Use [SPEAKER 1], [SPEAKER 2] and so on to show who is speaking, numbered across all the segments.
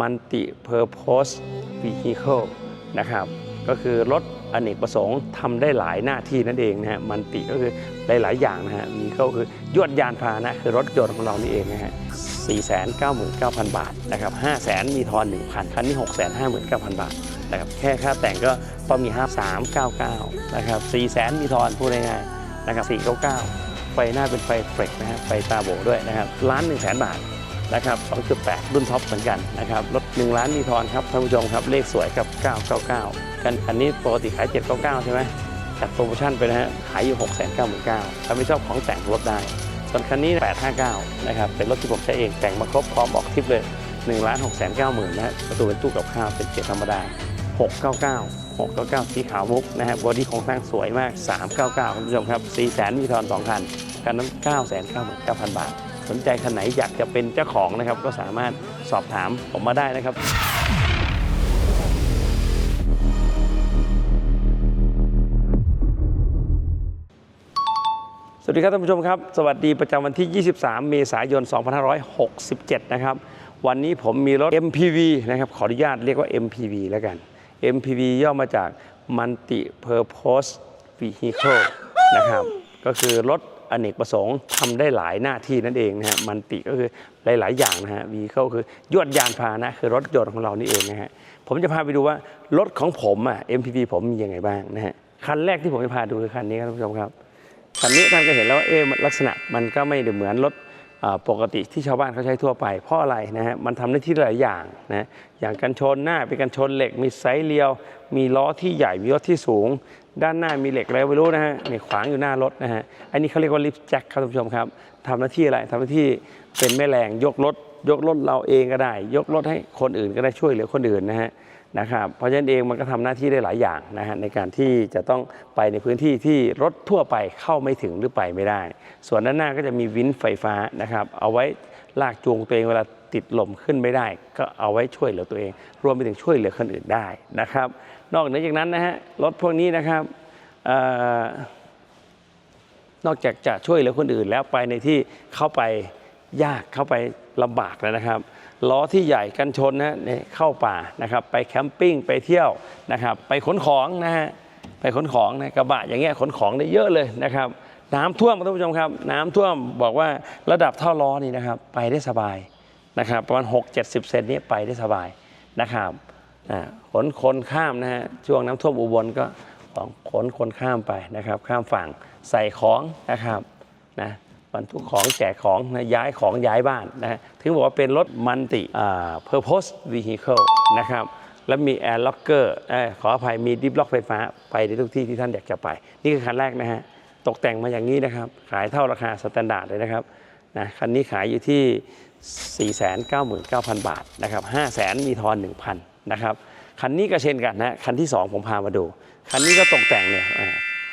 [SPEAKER 1] Multi Purpose Vehicle นะครับก็คือรถอเนกประสงค์ทำได้หลายหน้าที่นั่นเองนะฮะมันติก็คือหลาย ๆ อย่างนะฮะมีก็คือยวดยานพาหนะคือรถยนต์ของเรานี่เองนะฮะ499,000 บาทนะครับ500,000 มีทอน 1,000 คันนี้ 659,000 บาทนะครับแค่ค่าแต่งก็ต้องมี 5399 นะครับ 400,000 มีทอนพูดง่ายๆนะครับ499 ไฟหน้าเป็นไฟเฟรกนะฮะไฟตาโบด้วยนะครับล้าน1 0 0 0 0 0บาท นะครับ 2.8 รุ่นท็อปเหมือนกันนะครับ รถ 1 ล้านมีทอนครับท่านผู้ชมครับ เลขสวยครับ 999 กันคันนี้ปกติขาย 799 ใช่ไหมจัดโปรโมชั่นไปนะฮะ ขายอยู่ 699,000ถ้าไม่ชอบของแต่งลดได้ ส่วนคันนี้ 859 นะครับ เป็นรถที่ผมใช้เองแต่งมาครบพร้อมออกทริปเลย1ล้าน6 9 0 0 0 0นะฮะประตูเป็นตู้กับข้าวเป็นเกียร์ธรรมดา 699 699 สีขาวมุกนะฮะบอดี้โครงสร้างสวยมาก 399 คุณผู้ชมครับ 4 0 0 0 0มีทอน2คันคันนั้น9 9 9 9 0 0บาท สนใจคันไหนอยากจะเป็นเจ้าของนะครับ ก็สามารถสอบถามผมมาได้นะครับสวัสดีครับท่านผู้ชมครับ สวัสดีประจำวันที่ 23 เมษายน 2567 นะครับ วันนี้ผมมีรถ MPV นะครับ ขออนุญาตเรียกว่า MPV แล้วกัน MPV ย่อมาจาก Multi Purpose Vehicle นะครับ ก็คือรถ อเนกประสงค์ทำได้หลายหน้าที่นั่นเองนะฮะมันติก็คือหลาย ๆ อย่างนะฮะ Vehicle คือยวดยานพาหนะคือรถยนต์ของเรานี่เองนะฮะผมจะพาไปดูว่ารถของผมอะ MPV ผมมียังไงบ้างนะฮะคันแรกที่ผมจะพาดูคือคันนี้ครับท่านผู้ชมครับคันนี้ท่านก็เห็นแล้วว่าเอ๊ะลักษณะมันก็ไม่ได้เหมือนรถปกติที่ชาวบ้านเขาใช้ทั่วไป เพราะอะไรนะฮะมันทำหน้ที่หลายอย่างนะอย่างกันชนหน้าเป็นกันชนเหล็ก มีไซส์เรียว มีล้อที่ใหญ่มีล้อที่สูง ด้านหน้ามีเหล็กอะไรไม่รู้นะฮะนี่ขวางอยู่หน้ารถนะฮะอันนี้เขาเรียกว่าลิฟต์แจ็คครับท่านผู้ชมครับทำหน้าที่อะไรทำหน้าที่เป็นแม่แรงยกรถ ยกรถเราเองก็ได้ ยกรถให้คนอื่นก็ได้ช่วยเหลือคนอื่นนะฮะนะครับเพราะฉะนั้นเองมันก็ทำหน้าที่ได้หลายอย่างนะฮะในการที่จะต้องไปในพื้นที่ที่รถทั่วไปเข้าไม่ถึงหรือไปไม่ได้ ส่วนด้านหน้าก็จะมีวินไฟฟ้านะครับเอาไว้ลากจูงตัวเองเวลาติดลมขึ้นไม่ได้ ก็เอาไว้ช่วยเหลือตัวเอง รวมไปถึงช่วยเหลือคนอื่นได้นะครับ นอกเหนือจากนั้นนะฮะรถพวกนี้นะครับออนอกจากจะช่วยเหลือคนอื่นแล้วไปในที่เข้าไปยากเข้าไปลำบากแล้วนะครับล้อที่ใหญ่กันชนนะเนี่เข้าป่านะครับ ไปแคมปิ้งไปเที่ยวนะครับ ไปขนของนะฮะไปขนของนะกระบะอย่างเงี้ยขนของได้เยอะเลยนะครับ น้ำท่วมท่านผู้ชมครับ น้ำท่วมบอกว่าระดับเท่าล้อนี่นะครับ ไปได้สบายนะครับ ประมาณ 6 70 เซนนี้ไปได้สบายนะครับ ขนคนข้ามนะฮะช่วงน้ำท่วมอุบลก็ของขนคนข้ามไปนะครับ ข้ามฝั่งใส่ของนะครับนะบรรทุกของแจกของนะย้ายของย้ายบ้านนะถึงบอกว่าเป็นรถมันติอ่า purpose vehicle นะครับแล้วมี air locker เอ้ยขออภัยมีดิฟล็อกไฟฟ้าไปในทุกที่ที่ท่านอยากจะไป นี่คือคันแรกนะฮะตกแต่งมาอย่างนี้นะครับ ขายเท่าราคาสแตนดาร์ดเลยนะครับนะคันนี้ขายอยู่ที่ 499,000 บาทนะครับ500,000มีทอน 1,000 นะครับคันนี้ก็เช่นกันนะคันที่ 2 ผมพามาดู คันนี้ก็ตกแต่งเนี่ย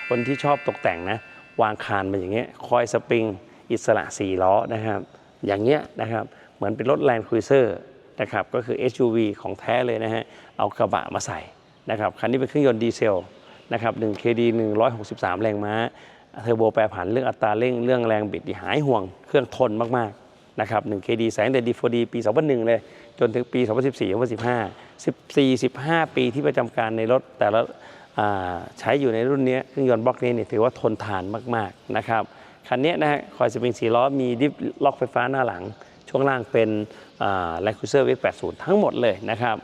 [SPEAKER 1] คนที่ชอบตกแต่งนะวางคานมาอย่างเงี้ยคอยสปริง อิสระ4ล้อนะครับอย่างเงี้ยนะครับเหมือนเป็นรถแลนด์ครูเซอร์นะครับก็คือ SUV ของแท้เลยนะฮะเอากระบะมาใส่นะครับคันนี้เป็นเครื่องยนต์ดีเซลนะครับ1 KD 163 แรงม้าเทอร์โบแปรผันเรื่องอัตราเร่งเรื่องแรงบิดที่หายห่วงเครื่องทนมาก นะครับ 1 KD แสงแต่ D4D ปี 2001 เลย จนถึงปี 2014 2015 14 15 ปีที่ประจำการในรถแต่ละใช้อยู่ในรุ่นนี้เครื่องยนต์บล็อกนี้เนี่ยถือว่าทนทานมาก ๆ นะครับ คันนี้นะฮะคอยสปริงสีล้อมีดิฟล็อกไฟฟ้าหน้าหลัง ช่วงล่างเป็นแลคูเซอร์เวก80 ทั้งหมดเลยนะครับ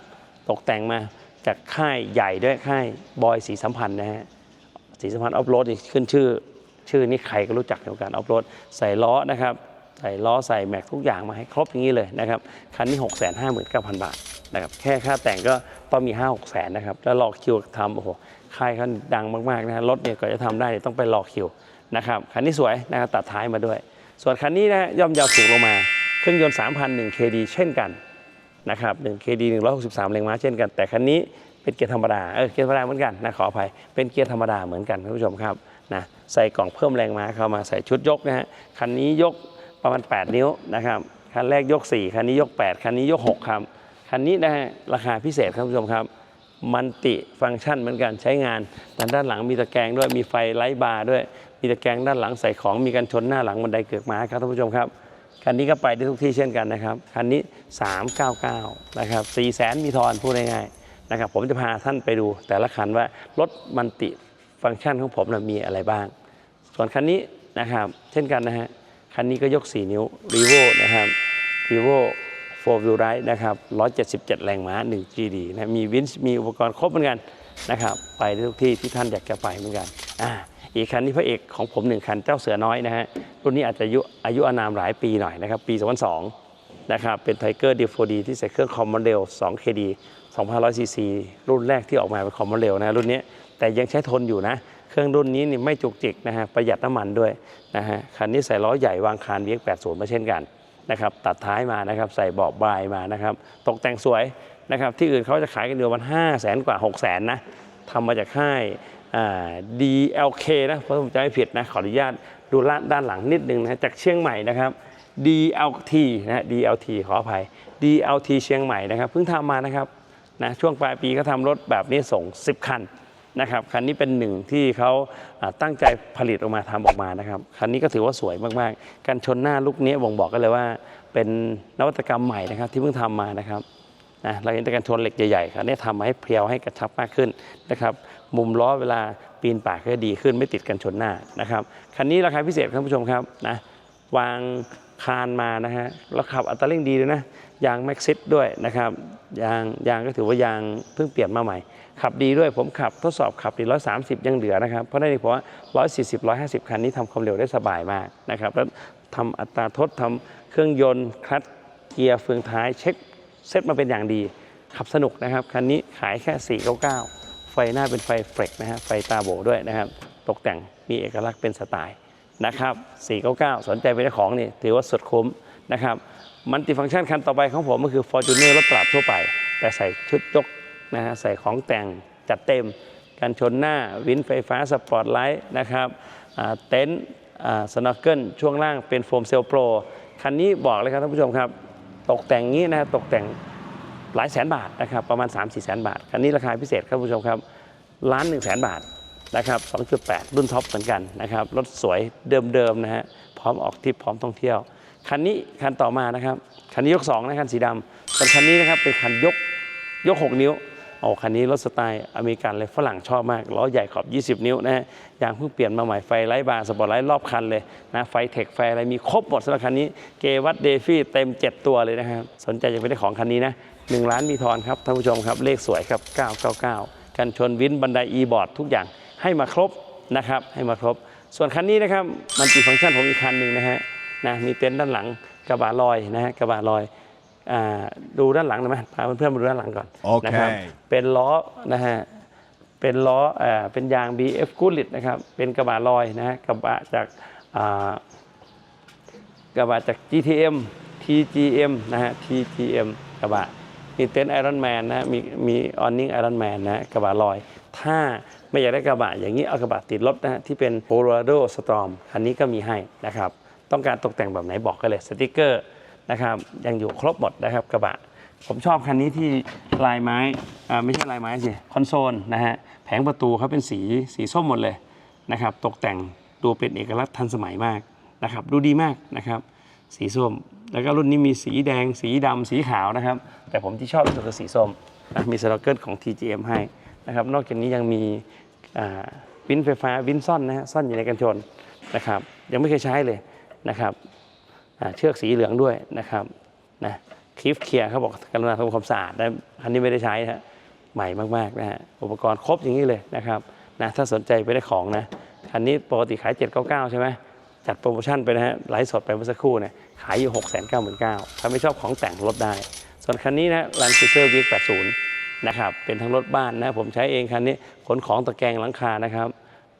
[SPEAKER 1] ตกแต่งมาจากค่ายใหญ่ด้วยค่ายบอยสีสัมพันธ์นะฮะสีสัมพันธ์ออฟโรดขึ้นชื่อชื่อนี้ใครก็รู้จักในวงการออฟโรดใส่ล้อนะครับ ใส่ล้อใส่แม็กทุกอย่างมาให้ครบอย่างนี้เลยนะครับคันนี้ 6 5 9 0 0 0 บาทนะครับแค่ค่าแต่งก็ต้องมี 5 6แสนนะครับแล้วรอคิวทำโอ้โหค่ายเขาดังมากๆนะฮะรถเนี่ยก็จะทำได้ต้องไปรอคิวนะครับคันนี้สวยนะครับตัดท้ายมาด้วย ส่วนคันนี้นะฮะย่อมยาวสูงลงมาเครื่องยนต์3,001 KD เช่นกันนะครับ1 KD 163 แรงม้าเช่นกัน แต่คันนี้เป็นเกียร์ธรรมดาเออเกียร์ธรรมดาเหมือนกันนะขออภัยเป็นเกียร์ธรรมดาเหมือนกันท่านผู้ชมครับนะใส่กล่องเพิ่มแรงม้าเข้ามาใส่ชุดยกนะฮะคันนี้ยก ประมาณ 8 นิ้วนะครับคันแรกยก 4 คันนี้ยก 8 คันนี้ยก 6 ครับ คันนี้นะฮะราคาพิเศษครับท่านผู้ชมครับ มันติฟังก์ชันเหมือนกันใช้งานด้านด้านหลังมีตะแกรงด้วยมีไฟไลท์บาร์ด้วย มีตะแกรงด้านหลังใส่ของมีกันชนหน้าหลังบันไดเกือกม้าครับท่านผู้ชมครับคันนี้ก็ไปได้ทุกที่เช่นกันนะครับ คันนี้ 399 นะครับ4แสนมีทอนพูดง่ายๆนะครับ ผมจะพาท่านไปดู แต่ละคันว่ารถมันติฟังก์ชันของผมนะมีอะไรบ้าง ส่วนคันนี้นะครับ เช่นกันนะฮะ คันนี้ก็ยก 4 นิ้ว r e v o นะครับ r e v o 4 wheel drive นะครับ 177 แรงม้า 1 GD นะมีวินช์มีอุปกรณ์ครบเหมือนกันนะครับ ไปทุกที่ที่ท่านอยากจะไปเหมือนกันอ่าอีกคันนี้พระเอกของผมหนึ่งคันเจ้าเสือน้อยนะฮะรุ่นนี้อาจจะอายุอายุอานามหลายปีหน่อยนะครับ ปี 2002 นะครับ เป็นไทเกอร์ดีโฟดีที่ใส่เครื่องคอมมอนเดล 2 KD 2,100 cc รุ่นแรกที่ออกมาเป็นคอมมอนเดลนะรุ่นนี้แต่ยังใช้ทนอยู่นะ เครื่องรุ่นนี้นี่ไม่จุกจิกนะฮะประหยัดน้ำมันด้วยนะฮะคันนี้ใส่ล้อใหญ่วางคาน VX80 มาเช่นกันนะครับตัดท้ายมานะครับใส่เบาะบายมานะครับตกแต่งสวยนะครับที่อื่นเขาจะขายกันเดือนวัน5 0 0แสนกว่า6 0 0แสนนะทำมาจากค่าย DLK นะเพราะผมจำไม่ผิดนะขออนุญาตดูด้านด้านหลังนิดนึงนะจากเชียงใหม่นะครับ DLT นะ DLT ขออภัย DLT เชียงใหม่นะครับเพิ่งทำมานะครับนะช่วงปลายปีก็ทำรถแบบนี้ส่ง 10 คัน นะครับคันนี้เป็นหนึ่งที่เขาตั้งใจผลิตออกมาทำออกมานะครับคันนี้ก็ถือว่าสวยมากๆ การชนหน้าลุกนี้บ่งบอกกันเลยว่า เป็นนวัตกรรมใหม่นะครับที่เพิ่งทำมานะครับนะเราเห็นแต่การชนเหล็กใหญ่ๆครับนี่ทำมาให้เพียวให้กระชับมากขึ้นนะครับ มุมล้อเวลาปีนป่ายก็ดีขึ้นไม่ติดกันชนหน้านะครับคันนี้ราคาพิเศษครับท่านผู้ชมครับนะวางคานมานะฮะแล้วขับอัตราเร่งดีด้วยนะ ยางแม็กซิสด้วยนะครับยางยางก็ถือว่ายางเพิ่งเปลี่ยนมาใหม่ ขับดีด้วยผมขับทดสอบขับดี130ยังเหลือนะครับ เพราะได้เพราะว่า140 150คันนี้ทำความเร็วได้สบายมากนะครับแล้วทำอัตราทดทำเครื่องยนต์คลัตช์เกียร์เฟืองท้ายเช็คเซตมาเป็นอย่างดี ขับสนุกนะครับคันนี้ขายแค่ 499 ไฟหน้าเป็นไฟเฟรกนะฮะไฟตาโบด้วยนะครับตกแต่งมีเอกลักษณ์เป็นสไตล์นะครับ 499 สนใจเป็นเจ้าของนี่ถือว่าสุดคุ้มนะครับ มันติฟังก์ชันคันต่อไปของผมก็คือ Fortuner รถตลาดทั่วไป แต่ใส่ชุดยกนะฮะใส่ของแต่งจัดเต็มกันชนหน้าวินไฟฟ้าสปอร์ตไลท์นะครับเต็นท์สโนว์เกิลช่วงล่างเป็นโฟมเซลโปรคันนี้บอกเลยครับท่านผู้ชมครับ ตกแต่งงี้นะตกแต่งหลายแสนบาทนะครับประมาณ 3 4แสนบาท คันนี้ราคาพิเศษครับผู้ชมครับล้าน1แสนบาทนะครับ2.8 รุ่นท็อปเหมือนกันนะครับรถสวยเดิมๆนะฮะพร้อมออกทริปพร้อมท่องเที่ยว คันนี้คันต่อมานะครับคันนี้ยก2นะคันสีดำส่คันนี้นะครับเป็นคันยกยก 6 นิ้วโอ้คันนี้รถสไตล์อเมริกันเลยฝรั่งชอบมากล้อใหญ่ขอบ 20 นิ้วนะฮะยางเพิ่งเปลี่ยนมาใหม่ไฟไลท์บาร์สปอร์ตไลท์รอบคันเลยนะไฟเทคไฟอะไรมีครบหมดสำหรับคันนี้เกวัตเดฟี่เต็ม 7 ตัวเลยนะครับสนใจจะไปได้ของคันนี้นะ1ล้านมีทอนครับท่านผู้ชมครับเลขสวยครับ 999 กันชนวินบันไดอีบอร์ดทุกอย่างให้มาครบนะครับให้มาครบ ส่วนคันนี้นะครับมันติฟังก์ชันผมอีกคันหนึ่งนะฮะ นะมีเต็นท์ด้านหลังกระบะลอยนะฮะกระบะลอยอ่าดูด้านหลังหน่อยไหมพาเพื่อนๆมาดูด้านหลังก่อน
[SPEAKER 2] โอเค
[SPEAKER 1] นะครับเป็นล้อนะฮะเป็นล้อเอ่อเป็นยาง BF g o o d l i t นะครับเป็นกระบะลอยนะฮะกระบะจากอ่ากระบะจาก GTM TGM นะฮะ TGM กระบะมีเต็นท์ไอรอนแมนนะมีมีออนนิ่งไอรอนแมนนะกระบะลอย ถ้าไม่อยากได้กระบะอย่างนี้เอากระบะติดรถนะฮะที่เป็น Colorado Storm คันนี้ก็มีให้นะครับ ต้องการตกแต่งแบบไหนบอกกันเลยสติกเกอร์นะครับยังอยู่ครบหมดนะครับกระบะ ผมชอบคันนี้ที่ลายไม้อ่าไม่ใช่ลายไม้สิคอนโซลนะฮะแผงประตูเขาเป็นสีสีส้มหมดเลยนะครับตกแต่งดูเป็นเอกลักษณ์ทันสมัยมากนะครับดูดีมากนะครับสีส้ม แล้วก็รุ่นนี้มีสีแดง สีดำสีขาวนะครับ แต่ผมที่ชอบที่สุดคือสีส้มนะมีสโลเกิลของ TGM ให้นะครับนอกจากนี้ยังมีวินไฟฟ้าวินซ่อนนะฮะซ่อนอยู่ในกันชนนะครับยังไม่เคยใช้เลย นะครับเชือกสีเหลืองด้วยนะครับนะคลิปเคลียร์เขาบอกกรุณาทำความสะอาดนะคันนี้ไม่ได้ใช้นะฮะใหม่มากๆนะฮะอุปกรณ์ครบอย่างนี้เลยนะครับนะถ้าสนใจไปได้ของนะคันนี้ปกติขาย 799 ใช่ไหมจัดโปรโมชั่นไปนะฮะไลฟ์สดไปเมื่อสักครู่เนี่ยขายอยู่ 6 9 9 0 0 0ถ้าไม่ชอบของแต่งลดได้ ส่วนคันนี้นะ Land Cruiser v 80 นะครับเป็นทั้งรถบ้านนะผมใช้เองคันนี้ขนของตะแกรงหลังคานะครับ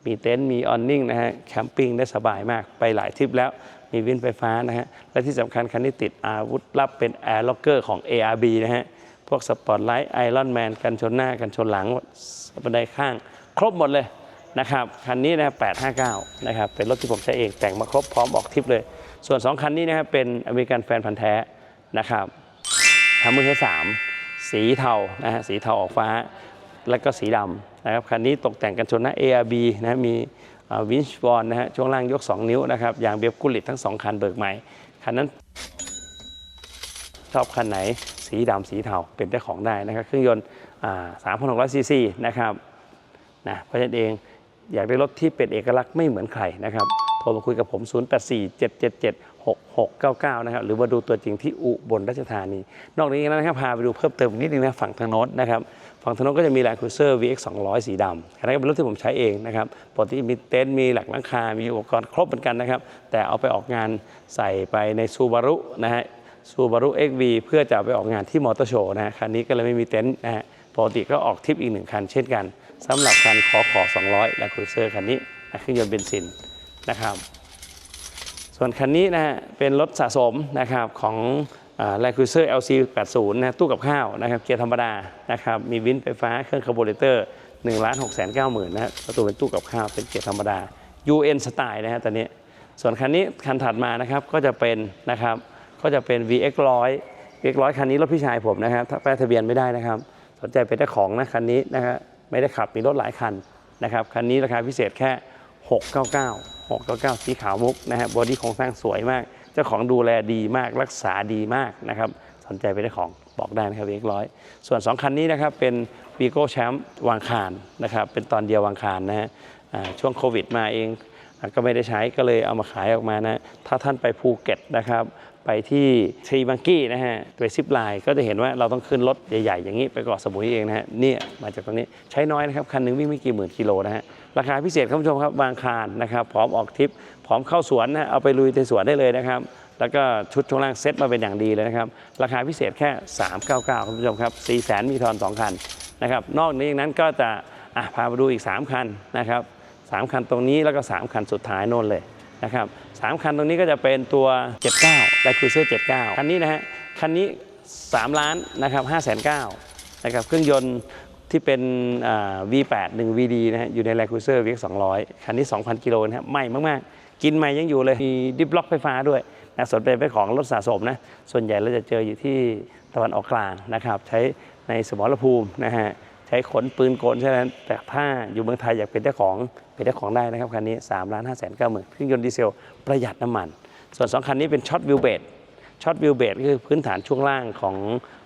[SPEAKER 1] มีเต็นท์มีออนนิ่งนะฮะแคมปิ้งได้สบายมากไปหลายทริปแล้วมีวินไฟฟ้านะฮะและที่สำคัญคันนี้ติดอาวุธลับเป็นแอร์ล็อกเกอร์ของ ARB นะฮะพวกสปอตไลท์ไอรอนแมนกันชนหน้ากันชนหลังบันไดข้าง ครบหมดเลยนะครับคันนี้นะ859นะครับเป็นรถที่ผมใช้เองแต่งมาครบพร้อมออกทริปเลย ส่วน 2 คันนี้นะครับเป็นอเมริกันแฟนพันธ์แท้นะครับทำมือให้สามสีเทานะฮะสีเทาออกฟ้า แล้วก็สีดำนะครับคันนี้ตกแต่งกันชนน้า ARB นะมีวินช์บอลนะฮะช่วงล่างยก 2 นิ้วนะครับยางเบียบกุลิตทั้ง 2 คันเบิกใหม่ คันนั้น ชอบคันไหนสีดำสีเทาเป็นเจ้าของได้นะครับ เครื่องยนต์3,600ซีซีนะครับนะเพราะฉะนั้นเองอยากได้รถที่เป็นเอกลักษณ์ไม่เหมือนใครนะครับ โทรมาคุยกับผม 0847776699 นะครับ หรือว่าดูตัวจริงที่อุบลราชธานี นอกจากนี้นะครับพาไปดูเพิ่มเติมนิดนึงนะฝั่งทางโน้นนะครับ ฝั่งทางโน้นก็จะมี Land Cruiser VX 200สีดำคันนั้เป็นรถที่ผมใช้เองนะครับปกติมีเต็นท์มีหลักหลังคา มีอุปกรณ์ครบเหมือนกันนะครับ แต่เอาไปออกงานใส่ไปในซูบารุนะฮะซูบารุ XV เพื่อจะไปออกงานที่มอเตอร์โชว์นะฮะคันนี้ก็เลยไม่มีเต็นท์นะฮะปกติก็ออกทริปอีกหนึ่งคันเช่นกันสำหรับคันขอขอ 200 และครูเซอร์คันนี้เครื่องยนต์เบนซิน นะครับ ส่วนคันนี้นะฮะเป็นรถสะสมนะครับของแลครูเซอร์ LC 80นะตู้กับข้าวนะครับ เกียร์ธรรมดานะครับมีวินไฟฟ้าเครื่องคาร์บูเรเตอร์1 6 9 0 0 0 0นะฮะประตูเป็นตู้กับข้าวเป็นเกียร์ธรรมดา UN สไตล์นะฮะตอนนี้ส่วนคันนี้คันถัดมานะครับก็จะเป็นนะครับก็จะเป็น VX 100 VX 100คันนี้รถพี่ชายผมนะครับถ้าแปลทะเบียนไม่ได้นะครับ สนใจเป็นเจ้าของนะคันนี้นะครับไม่ได้ขับมีรถหลายคันนะครับคันนี้ราคาพิเศษแค่ 699 699 สีขาวมุกนะฮะบบอดี้โครงสร้างสวยมาก เจ้าของดูแลดีมากรักษาดีมากนะครับสนใจเป็นเจ้าของบอกได้นะครับ VX 100ส่วน 2 คันนี้นะครับเป็น v i g o Champ วางคารนะครับเป็นตอนเดียววางคารนะฮะช่วงโควิดมาเองก็ไม่ได้ใช้ก็เลยเอามาขายออกมานะ ถ้าท่านไปภูเก็ตนะครับ ไปที่ทรีบังกี้นะฮะไปซิปไลน์ก็จะเห็นว่าเราต้องขึ้นรถใหญ่ๆ อย่างนี้ไปเกาะสมุยเองนะฮะเนี่ยมาจากตรงนี้ใช้น้อยนะครับ คันหนึงวิ่งไม่กี่หมื่นกิโลนะฮะ ราคาพิเศษคุณผู้ชมครับบางคารนะครับพร้อมออกทริปพร้อมเข้าสวนนะเอาไปลุยในสวนได้เลยนะครับ แล้วก็ชุดช่วงล่างเซ็ตมาเป็นอย่างดีเลยนะครับ ราคาพิเศษแค่ 399คุณผู้ชมครับ4 0 0 0 0มีทอนสองคันนะครับนอกนี้นั้นก็จะะพาไปดูอีก 3 คันนะครับสามคันตรงนี้แล้วก็ 3 คันสุดท้ายโน่นเลยนะครับสามคันตรงนี้ก็จะเป็นตัว 79และคูเซอร์79 คันนี้นะฮะคันนี้ 3 ล้านนะครับ5 9 0 0 0นะครับเครื่องยนต์ ที่เป็นอ่า V8 1 VD นะฮะอยู่ใน Land Cruiser VX 200 คันนี้ 2,000 กิโลนะฮะใหม่มากๆ กินใหม่ยังอยู่เลย มีดิฟล็อกไฟฟ้าด้วยนะสนใจเป็นของรถสะสมนะ ส่วนใหญ่เราจะเจออยู่ที่ตะวันออกกลางนะครับ ใช้ในสมรภูมินะฮะ ใช้ขนปืนกลใช่ไหมแต่ถ้าอยู่เมืองไทยอยากเป็นเจ้าของเป็นเจ้าของได้นะครับ คันนี้3ล้าน5แสนเก้าหมื่นเครื่องยนต์ดีเซลประหยัดน้ำมัน ส่วน 2 คันนี้เป็นช็อตวิวเบดช็อตวิวเบดก็คือพื้นฐานช่วงล่างของ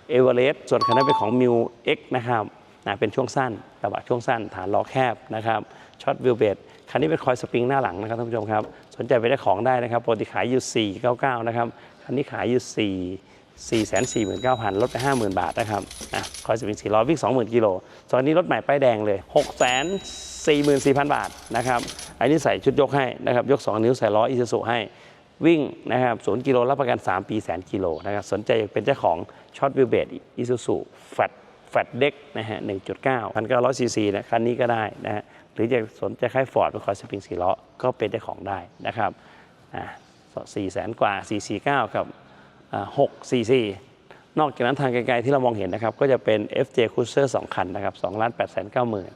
[SPEAKER 1] เอเวอเรสต์ส่วนคันนั้นเป็นของมิวเอ็กนะครับ นะเป็นช่วงสั้นกระบะช่วงสั้น ฐานล้อแคบนะครับช็อตวิวเบดคันนี้เป็นคอยสปริงหน้าหลังนะครับท่านผู้ชมครับสนใจเป็นเจ้าของได้นะครับปกติขายอยู่ 499 นะครับคันนี้ขายอยู่ 4 449,000 ลดไป 50,000 บาทนะครับอะคอยสปริง4ล้อวิ่ง 20,000 กิโลตอนนี้รถใหม่ป้ายแดงเลย 644,000 บาทนะครับอันนี้ใส่ชุดยกให้นะครับยก 2 นิ้วใส่ล้ออิซูซุให้วิ่งนะครับ0กิโลรับประกัน 3 ปีแสนกิโลนะครับสนใจอยากเป็นเจ้าของช็อตวิวเบดอิซูซุแฟต แฟตเด็กนะฮะ1.9 1,900ซีซีนะคันนี้ก็ได้นะฮะหรือจะสนใจค่ายฟอร์ดเป็นคอยสปริง4ล้อก็เป็นเจ้าของได้นะครับอ่า4แสนกว่า 449 กับ6 cc นอกจากนั้นทางไกลๆที่เรามองเห็นนะครับ ก็จะเป็น FJ Cruiser 2 คันนะครับ2ล้าน8แสน9หมื่น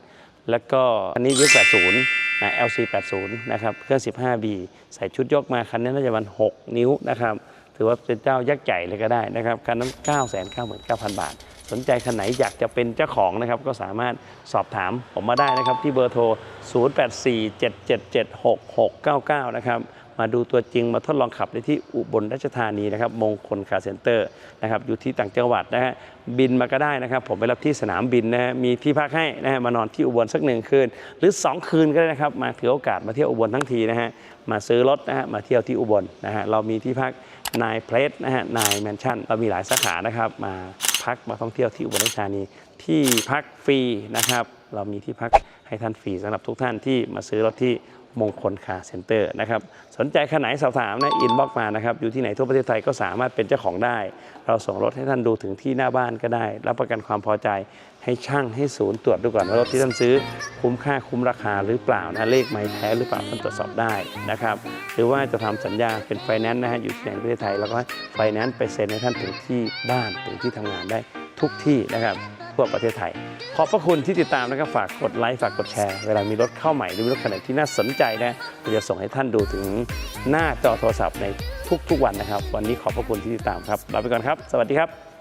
[SPEAKER 1] แล้วก็อันนี้ยุค80นะ LC 80นะครับเครื่อง 15B ใส่ชุดยกมาคันนี้น่าจะมัน6 นิ้วนะครับ ถือว่าเป็นเจ้ายักษ์ใหญ่เลยก็ได้นะครับ คันนั้น 9 9 9 9 0 0 บาท สนใจคันไหนอยากจะเป็นเจ้าของนะครับ ก็สามารถสอบถามผมมาได้นะครับ ที่เบอร์โทร 0847776699 นะครับ มาดูตัวจริงมาทดลองขับได้ที่อุบลราชธานีนะครับ มงคลคาร์เซ็นเตอร์นะครับ อยู่ที่ต่างจังหวัดนะฮะบินมาก็ได้นะครับ ผมไปรับที่สนามบินนะฮะมีที่พักให้นะฮะมานอนที่อุบลสักหนึ่งคืน หรือ 2 คืนก็ได้นะครับ มาถือโอกาสมาเที่ยวอุบลทั้งทีนะฮะมาซื้อรถนะฮะมาเที่ยวที่อุบลนะฮะเรามีที่พักนายเพลสนะฮะนายแมนชั่นเรามีหลายสาขานะครับมา พักมาท่องเที่ยวที่อุบลราชธานีที่พักฟรีนะครับ เรามีที่พักให้ท่านฟรีสำหรับทุกท่านที่มาซื้อรถที่มงคลคาเซ็นเตอร์นะครับสนใจขนาดสอบถามนะอินบ็อกมานะครับอยู่ที่ไหนทั่วประเทศไทยก็สามารถเป็นเจ้าของได้ เราส่งรถให้ท่านดูถึงที่หน้าบ้านก็ได้ รับประกันความพอใจ ให้ช่างให้ศูนย์ตรวจดูก่อนว่ารถที่ท่านซื้อ คุ้มค่าคุ้มราคาหรือเปล่านะเลขไม่แท้หรือเปล่าท่านตรวจสอบได้นะครับ หรือว่าจะทำสัญญาเป็นไฟแนนซ์นะฮะอยู่ที่ไหนในประเทศไทย แล้วก็ไฟแนนซ์ไปเซ็นให้ท่านถึงที่บ้านถึงที่ทำงานได้ทุกที่นะครับทั่วประเทศไทย ขอบพระคุณที่ติดตามนะครับฝากกดไลค์ฝากกดแชร์ เวลามีรถเข้าใหม่หรือรถคันไหนที่น่าสนใจนะเราจะส่งให้ท่านดูถึงหน้าจอโทรศัพท์ในทุกๆวันนะครับ วันนี้ขอบพระคุณที่ติดตามครับลาไปก่อนครับ สวัสดีครับ